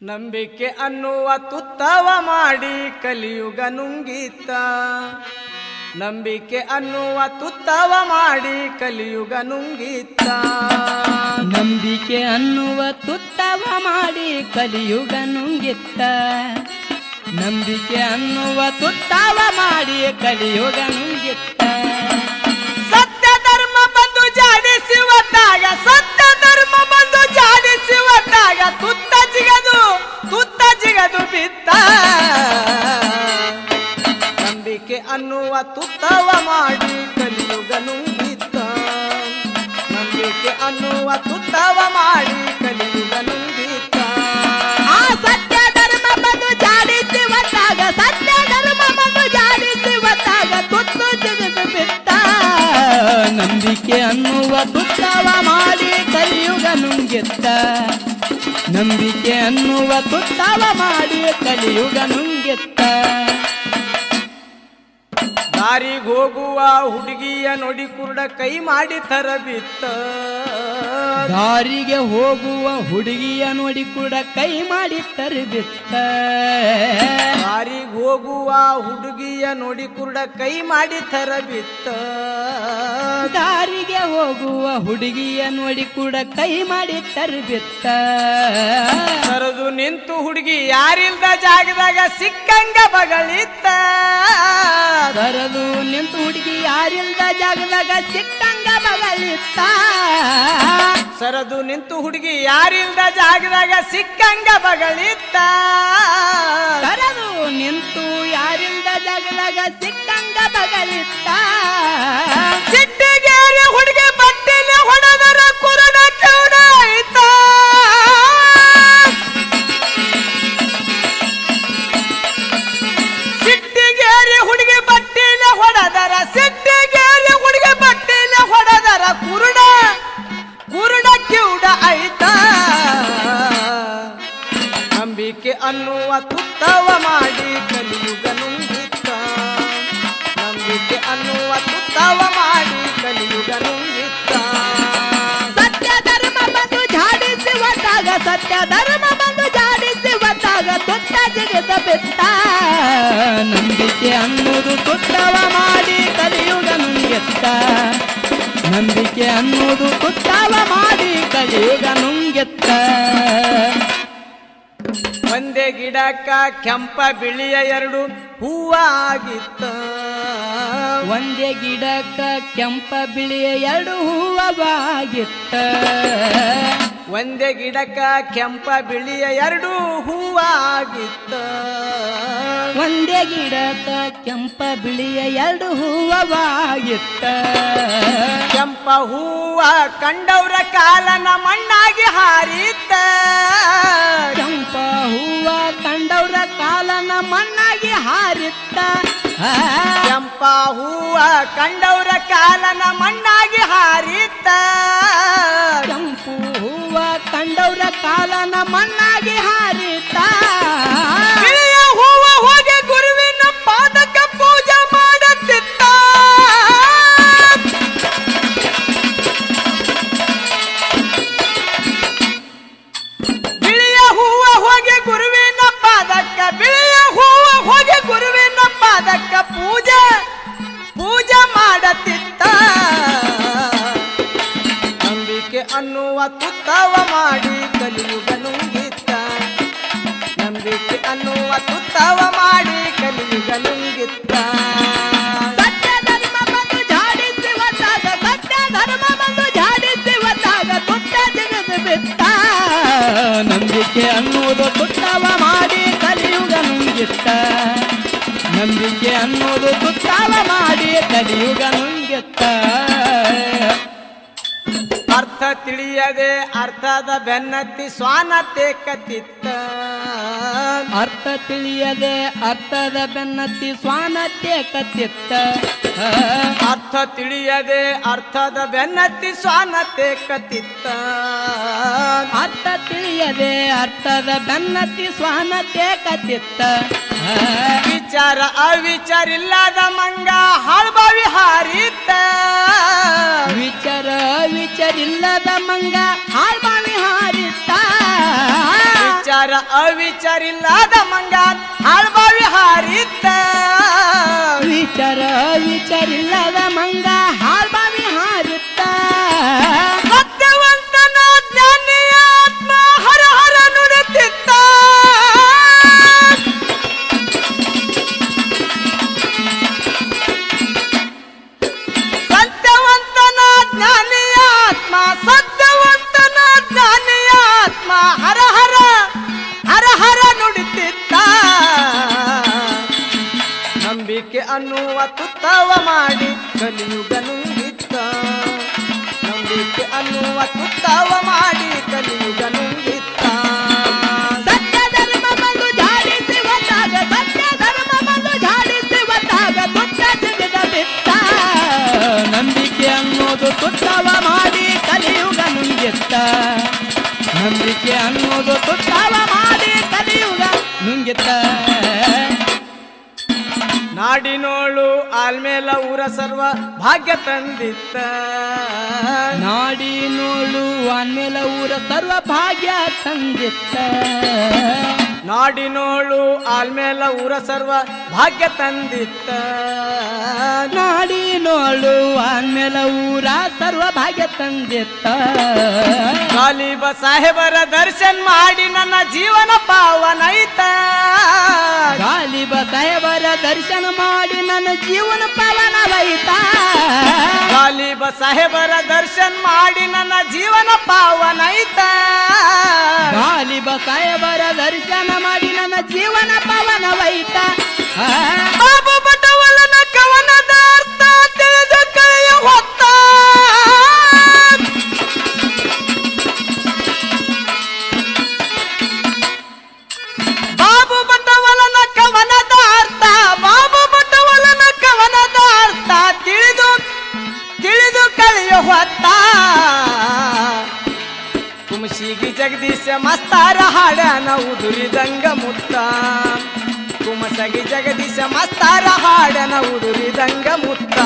ನಂಬಿಕೆ ಅನ್ನುವ ತುತ್ತವ ಮಾಡಿ ಕಲಿಯುಗ ನುಂಗಿತ. ನಂಬಿಕೆ ಅನ್ನುವ ತುತ್ತವ ಮಾಡಿ ಕಲಿಯುಗ ನುಂಗಿತ. ನಂಬಿಕೆ ಅನ್ನುವ ತುತ್ತವ ಮಾಡಿ ಕಲಿಯುಗ ನುಂಗಿತ್ತ ನಂಬಿಕೆ ಅನ್ನುವ ತುತ್ತವ ಮಾಡಿ ಕಲಿಯುಗ ನುಂಗಿತ್ತ ಸತ್ಯ ಧರ್ಮ ಬಂದು ಜಾಡಿಸುವ ತಾಯ ಸತ್ಯ ತುತ್ತವ ಮಾಡಿ ಕಲಿಯುಗ ನುಂಗಿತ್ತ ನಂಬಿಕೆ ಅನ್ನುವ ತುತ್ತವ ಮಾಡಿ ಕಲಿಯುಗ ನುಂಗಿತ್ತ ಆ ಸತ್ಯ ಧರ್ಮ ಬಂದು ಜಾಡಿಸಿ ಬಂದಾಗ ಸತ್ಯ ಧರ್ಮ ಬಂದು ಜಾಡಿಸಿ ಒತ್ತಾಗ ತುತ್ತು ಜಿಗಿದು ಬಿತ್ತ. ನಂಬಿಕೆ ಅನ್ನುವ ತುತ್ತವ ಮಾಡಿ ಕಲಿಯುಗ ನುಂಗಿತ್ತ ನಂಬಿಕೆ ಅನ್ನುವ ತುತ್ತವ ಮಾಡಿ ಕಲಿಯುಗ ನುಂಗಿತ್ತ ದಾರಿಗೆ ಹೋಗುವ ಹುಡುಗಿಯ ನೋಡಿ ಕುರುಡ ಕೈ ಮಾಡಿ ತರಬಿತ್ತ. ದಾರಿಗೆ ಹೋಗುವ ಹುಡುಗಿಯ ನೋಡಿ ಕೂಡ ಕೈ ಮಾಡಿ ತರಬಿತ್ತ. ದಾರಿಗೆ ಹೋಗುವ ಹುಡುಗಿಯ ನೋಡಿ ಕುರುಡ ಕೈ ಮಾಡಿ ತರಬಿತ್ತ. ದಾರಿಗೆ ಹೋಗುವ ಹುಡುಗಿಯ ನೋಡಿ ಕೂಡ ಕೈ ಮಾಡಿ ತರಬಿತ್ತ. ಸರದು ನಿಂತು ಹುಡುಗಿ ಯಾರಿಲ್ದ ಜಾಗದಾಗ ಸಿಕ್ಕಂಗ ಬಗಳಿತ್ತ. ಸರದು ನಿಂತು ಹುಡುಗಿ ಯಾರಿಲ್ದ ಜಾಗದಾಗ ಸಿಕ್ಕಂಗ ಬಗಲಿತ್ತ? ಸರದು ನಿಂತು ಹುಡುಗಿ ಯಾರಿಲ್ದ ಜಾಗದಾಗ ಸಿಕ್ಕಂಗ ಬಗಳಿತ್ತ ಸರದು ನಿಂತು ಯಾರಿಲ್ದ ಜಾಗದಾಗ ಸಿಕ್ಕಂಗ ಬಗಲಿತ್ತ? ಸಿಟ್ಟಿಗೇರಿ ತುತ್ತವ ಮಾಡಿ ಕಲಿಯುಗ ನುಂಗಿತ್ತ. ನಂಬಿಕೆ ಅನ್ನುವ ತುತ್ತವ ಮಾಡಿ ಕಲಿಯುಗ ನುಂಗಿತ್ತ. ಸತ್ಯ ಧರ್ಮ ಬಂದು ಜಾಡಿಸಿ ಒಟ್ಟಾಗ ಸತ್ಯ ಧರ್ಮ ಬಂದು ಜಾಡಿಸಿ ಒಟ್ಟಾಗ ತುತ್ತ ಜಿಗಿದ ಬಿತ್ತ ನಂಬಿಕೆ ಅನ್ನುವುದು ತುತ್ತವ ಮಾಡಿ ಕಲಿಯುಗ ನುಂಗಿತ್ತ. ನಂಬಿಕೆ ಅನ್ನುವುದು ತುತ್ತವ ಮಾಡಿ ಕಲಿಯುಗ ನುಂಗೆತ್ತ. ಒಂದೇ ಗಿಡಕ್ಕ ಕೆಂಪ ಬಿಳಿಯ ಎರಡು ಹೂವ ಆಗಿತ್ತ ಒಂದೇ ಗಿಡಕ್ಕ ಕೆಂಪ ಬಿಳಿಯ ಎರಡು ಹೂವಾಗಿತ್ತ. ಒಂದೇ ಗಿಡಕ್ಕ ಕೆಂಪ ಬಿಳಿಯ ಎರಡು ಹೂವ ಆಗಿತ್ತ ಒಂದೇ ಗಿಡಕ್ಕ ಕೆಂಪ ಬಿಳಿಯ ಎರಡು ಹೂವವಾಗಿತ್ತ. ಕೆಂಪ ಹೂವ ಕಂಡವ್ರ ಕಾಲನ ಮಣ್ಣಾಗಿ ಹಾರಿತ ಕೆಂಪ ಹೂವ ಕಂಡವ್ರ ಕಾಲನ ಮಣ್ಣಾಗಿ ಹಾರಿತ್ತ. ಕೆಂಪ ಹೂವ ಕಂಡವ್ರ ಕಾಲನ ಮಣ್ಣಾಗಿ ಹಾರಿತ್ತ. ಕೆಂಪು ಹೂವ ಕಂಡವ್ರ ಕಾಲನ ಮಣ್ಣಾಗಿ ಹಾರಿತ್ತ. ತುತ್ತವ ಮಾಡಿ ಕಲಿಯುಗ ನುಂಗಿತ್ತ ನಂಬಿಕೆ ಅನ್ನುವ ತುತ್ತವ ಮಾಡಿ ಕಲಿಯುಗ ನುಂಗಿತ್ತ ನಂಬಿಕೆ ಅನ್ನುವುದು ತುತ್ತವ ಮಾಡಿ ಕಲಿಯುಗ ನುಂಗಿತ್ತ ನಂಬಿಕೆ ಅನ್ನೋದು ತುತ್ತವ ಮಾಡಿ ಕಲಿಯುಗ ನುಂಗಿತ್ತ ಅರ್ಥ ತಿಳಿಯದೆ ಅರ್ಥದ ಬೆನ್ನತ್ತಿ ಸ್ವಾನತೆ ಕತ್ತಿತ್ತ. ಅರ್ಥ ತಿಳಿಯದೆ ಅರ್ಥದ ಬೆನ್ನತ್ತಿ ಸ್ವಾನತೆ ಕತ್ತಿತ್ತ. ಅರ್ಥ ತಿಳಿಯದೆ ಅರ್ಥದ ಬೆನ್ನತ್ತಿ ಸ್ವಾನತೆ ಕತ್ತಿತ್ತ. ಅರ್ಥ ತಿಳಿಯದೆ ಅರ್ಥದ ಬೆನ್ನತ್ತಿ ಸ್ವಾನತೆ ಕತ್ತಿತ್ತ. ವಿಚಾರ ಅವಿಚಾರ ಇಲ್ಲದ ಮಂಗ ಹಾಳ್ಬಾವಿ ಹಾರಿತ್ತ. ವಿಚಾರ ವಿಚಾರಿಲ್ಲದ ಮಂಗ ಹಾಳ್ಬಾವಿ ಹಾರಿತ್ತ ವಿಚಾರ ಅವಿಚಾರಿಲ್ಲದ ಮಂಗ ಹಾಳ್ಬಾವಿ ಹಾರಿತ್ತ ವಿಚಾರ ವಿಚಾರಿಲ್ಲದ ಅನ್ನುವ ತುತ್ತವ ಮಾಡಿ ಕಲಿಯುಗ ನುಂಗಿತ್ತ ನಂಬಿಕೆ ಅನ್ನುವ ತುತ್ತವ ಮಾಡಿ ಕಲಿಯುಗ ನುಂಗಿತ್ತ ಸತ್ಯ ಧರ್ಮ ಬಂದು ಜಾಡಿಸಿ ಒತ್ತಾಗ ಸತ್ಯ ಧರ್ಮ ಬಂದು ಜಾಡಿಸಿ ಒತ್ತಾಗ ತುತ್ತ ಜಗದ ಬಿತ್ತ. ನಂಬಿಕೆ ಅನ್ನೋದು ತುತ್ತವ ಮಾಡಿ ನಾಡಿನೋಳು ಆಲ್ಮೇಲ ಊರ ಸರ್ವ ಭಾಗ್ಯ ತಂದಿತ್ತ. ನಾಡಿನೋಳು ಆಲ್ಮೇಲ ಊರ ಸರ್ವ ಭಾಗ್ಯ ತಂದಿತ್ತ. ನಾಡಿನೋಳು ಆಲ್ಮೇಲ ಊರ ಸರ್ವ ಭಾಗ್ಯ ತಂದಿತ್ತ. ನಾಡಿನೋಳು ಆಲ್ಮೇಲ ಊರ ಸರ್ವ ಭಾಗ್ಯ ತಂದಿತ್ತ. ಗಾಲಿಬ ಸಾಹೇಬರ ದರ್ಶನ್ ಮಾಡಿ ನನ್ನ ಜೀವನ ದರ್ಶನ ಮಾಡಿ ನನ್ನ ಜೀವನ ಪವನವೈತ ಗಾಲಿಬ ಸಾಹೇಬರ ದರ್ಶನ ಮಾಡಿ ನನ್ನ ಜೀವನ ಪಾವನೈತ ಗಾಲಿಬ ಸಾಹೇಬರ ದರ್ಶನ ಮಾಡಿ ನನ್ನ ಜೀವನ ಪವನವೈತ ಜಗದೀಶ ಮಸ್ತಾರ ಹಾಡನ ದುರಿದಂಗ ಮುತ್ತ. ಕುಮಸಗಿ ಜಗದೀಶ ಮಸ್ತಾರ ಹಾಡನ ದುರಿದಂಗ ಮುತ್ತ.